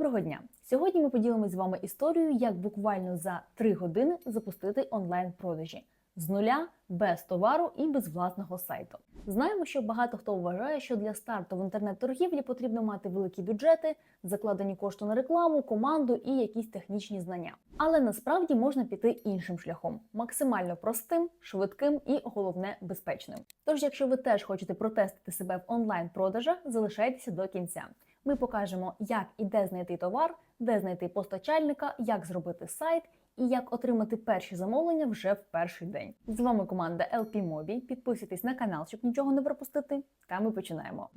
Доброго дня! Сьогодні ми поділимось з вами історією, як буквально за 3 години запустити онлайн-продажі з нуля, без товару і без власного сайту. Знаємо, що багато хто вважає, що для старту в інтернет-торгівлі потрібно мати великі бюджети, закладені кошти на рекламу, команду і якісь технічні знання. Але насправді можна піти іншим шляхом, максимально простим, швидким і головне безпечним. Тож, якщо ви теж хочете протестити себе в онлайн-продажах, залишайтеся до кінця. Ми покажемо, як і де знайти товар, де знайти постачальника, як зробити сайт і як отримати перші замовлення вже в перший день. З вами команда LP Mobi. Підписуйтесь на канал, щоб нічого не пропустити. Та ми починаємо.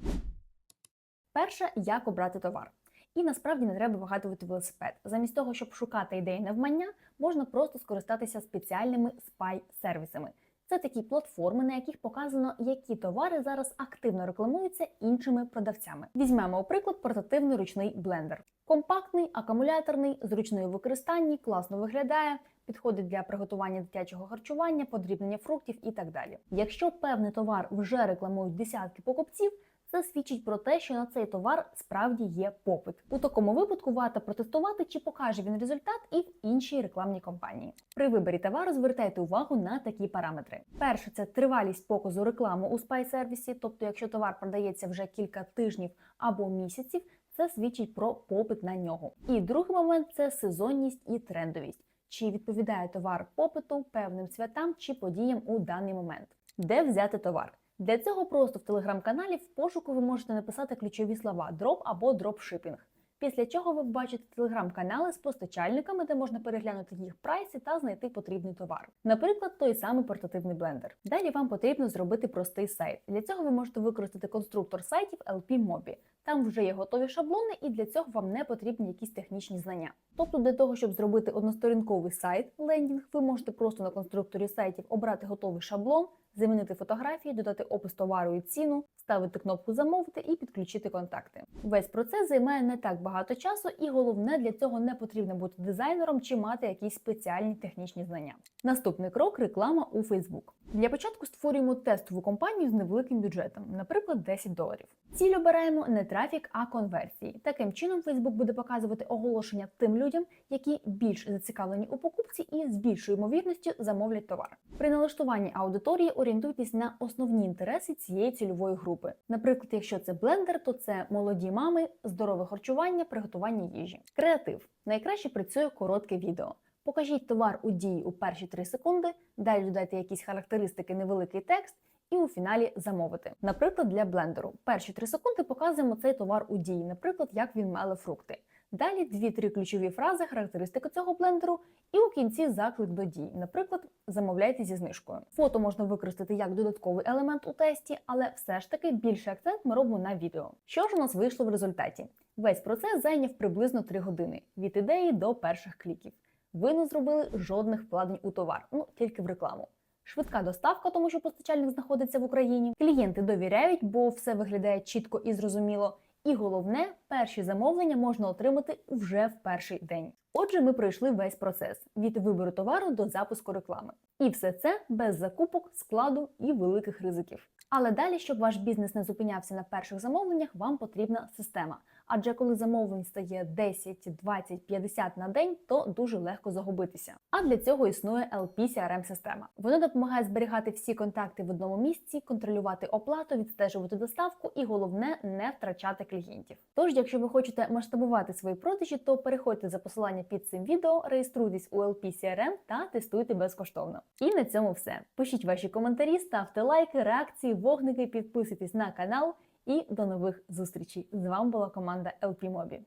Перше, як обрати товар. І насправді не треба вигадувати велосипед. Замість того, щоб шукати ідеї навмання, можна просто скористатися спеціальними спай-сервісами. Це такі платформи, на яких показано, які товари зараз активно рекламуються іншими продавцями. Візьмемо, у приклад, портативний ручний блендер. Компактний, акумуляторний, зручний у використанні, класно виглядає, підходить для приготування дитячого харчування, подрібнення фруктів і так далі. Якщо певний товар вже рекламують десятки покупців, це свідчить про те, що на цей товар справді є попит. У такому випадку варто протестувати, чи покаже він результат і в іншій рекламній кампанії. При виборі товару звертайте увагу на такі параметри. Перше це тривалість показу реклами у спай-сервісі, тобто, якщо товар продається вже кілька тижнів або місяців, це свідчить про попит на нього. І другий момент це сезонність і трендовість. Чи відповідає товар попиту певним святам чи подіям у даний момент? Де взяти товар? Для цього просто в телеграм-каналі в пошуку ви можете написати ключові слова дроп або дропшипінг. Після чого ви бачите телеграм-канали з постачальниками, де можна переглянути їх прайси та знайти потрібний товар. Наприклад, той самий портативний блендер. Далі вам потрібно зробити простий сайт. Для цього ви можете використати конструктор сайтів LP Mobi. Там вже є готові шаблони, і для цього вам не потрібні якісь технічні знання. Тобто, для того, щоб зробити односторінковий сайт лендінг, ви можете просто на конструкторі сайтів обрати готовий шаблон, замінити фотографії, додати опис товару і ціну, ставити кнопку замовити і підключити контакти. Весь процес займає не так багато часу, і головне для цього не потрібно бути дизайнером чи мати якісь спеціальні технічні знання. Наступний крок реклама у Facebook. Для початку створюємо тестову компанію з невеликим бюджетом, наприклад, 10 доларів. Ціль обираємо не трафік, а конверсії. Таким чином, Facebook буде показувати оголошення тим людям, які більш зацікавлені у покупці і з більшою ймовірністю замовлять товар. При налаштуванні аудиторії орієнтуйтесь на основні інтереси цієї цільової групи. Наприклад, якщо це блендер, то це молоді мами, здорове харчування, приготування їжі. Креатив найкраще працює коротке відео. Покажіть товар у дії у перші 3 секунди, далі додайте якісь характеристики, невеликий текст. І у фіналі замовити. Наприклад, для блендеру. Перші 3 секунди показуємо цей товар у дії, наприклад, як він меле фрукти. Далі 2-3 ключові фрази, характеристики цього блендеру, і у кінці заклик до дій. Наприклад, замовляйте зі знижкою. Фото можна використати як додатковий елемент у тесті, але все ж таки більший акцент ми робимо на відео. Що ж у нас вийшло в результаті? Весь процес зайняв приблизно 3 години від ідеї до перших кліків. Ви не зробили жодних вкладень у товар, ну тільки в рекламу. Швидка доставка, тому що постачальник знаходиться в Україні. Клієнти довіряють, бо все виглядає чітко і зрозуміло. І головне, перші замовлення можна отримати вже в перший день. Отже, ми пройшли весь процес від вибору товару до запуску реклами. І все це без закупок, складу і великих ризиків. Але далі, щоб ваш бізнес не зупинявся на перших замовленнях, вам потрібна система. Адже коли замовлень стає 10, 20, 50 на день, то дуже легко загубитися. А для цього існує LP crm система Вона допомагає зберігати всі контакти в одному місці, контролювати оплату, відстежувати доставку і головне не втрачати клієнтів. Тож, якщо ви хочете масштабувати свої продажі, то переходьте за посилання під цим відео, реєструйтесь у LP CRM та тестуйте безкоштовно. І на цьому все. Пишіть ваші коментарі, ставте лайки, реакції, вогники, підписуйтесь на канал. І до нових зустрічей! З вами була команда LP Mobi.